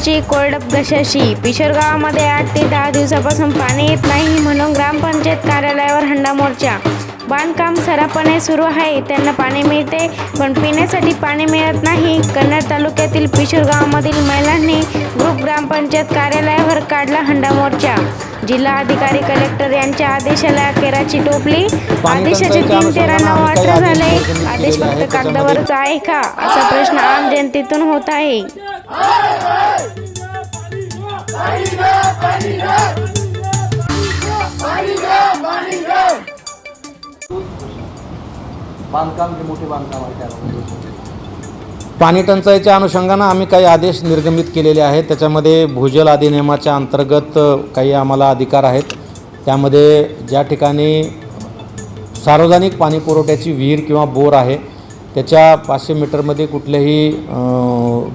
पावसाची कोरडप घशाशी पिशोर गावामध्ये आठ ते दहा दिवसापासून पाणी येत नाही म्हणून ग्रामपंचायत कार्यालयावर हंडा मोर्चा. बांधकाम सरापणे सुरू आहे. त्यांना पाणी मिळते पण पिण्यासाठी पाणी मिळत नाही. कन्नड तालुक्यातील पिशोर गावामधील महिलांनी ग्रुप ग्रामपंचायत कार्यालयावर काढला हंडा मोर्चा. जिल्हा अधिकारी कलेक्टर यांच्या आदेशाला केराची टोपली. आदेशाचे तीन तेरा नऊ अठरा झाले. आदेश फक्त कागदावरच आहे का? असा प्रश्न आम जनतेतून होत आहे. बांधकाम जे मोठे बांधकाम आहे पाणी टंचाईच्या अनुषंगानं आम्ही काही आदेश निर्गमित केलेले आहेत. त्याच्यामध्ये भूजल अधिनियमाच्या अंतर्गत काही आम्हाला अधिकार आहेत. त्यामध्ये ज्या ठिकाणी सार्वजनिक पाणी पुरवठ्याची विहीर किंवा बोर आहे त्याच्या पाचशे मीटरमध्ये कुठल्याही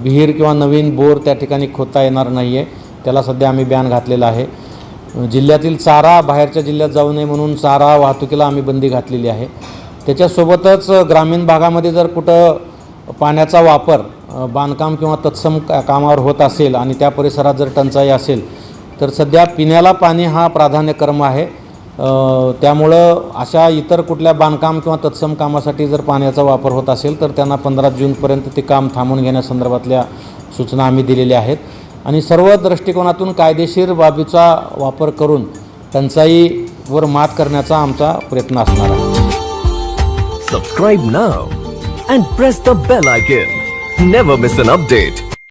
विहीर किंवा नवीन बोर त्या ठिकाणी खोदता येणार नाही आहे त्याला सध्या आम्ही बॅन घातलेला आहे. जिल्ह्यातील चारा बाहेरच्या जिल्ह्यात जाऊ नये म्हणून चारा वाहतुकीला आम्ही बंदी घातलेली आहे. त्याच्यासोबतच ग्रामीण भागामध्ये जर कुठं पाण्याचा वापर बांधकाम किंवा तत्सम का कामावर होत असेल आणि त्या परिसरात जर टंचाई असेल तर सध्या पिण्याला पाणी हा प्राधान्यक्रम आहे. त्यामुळं अशा इतर कुठल्या बांधकाम किंवा तत्सम कामासाठी जर पाण्याचा वापर होत असेल तर त्यांना पंधरा जूनपर्यंत ते काम थांबून घेण्यासंदर्भातल्या सूचना आम्ही दिलेल्या आहेत. आणि सर्व दृष्टिकोनातून कायदेशीर बाबीचा वापर करून टंचाईवर मात करण्याचा आमचा प्रयत्न असणार आहे. Subscribe now and press the bell icon never miss an update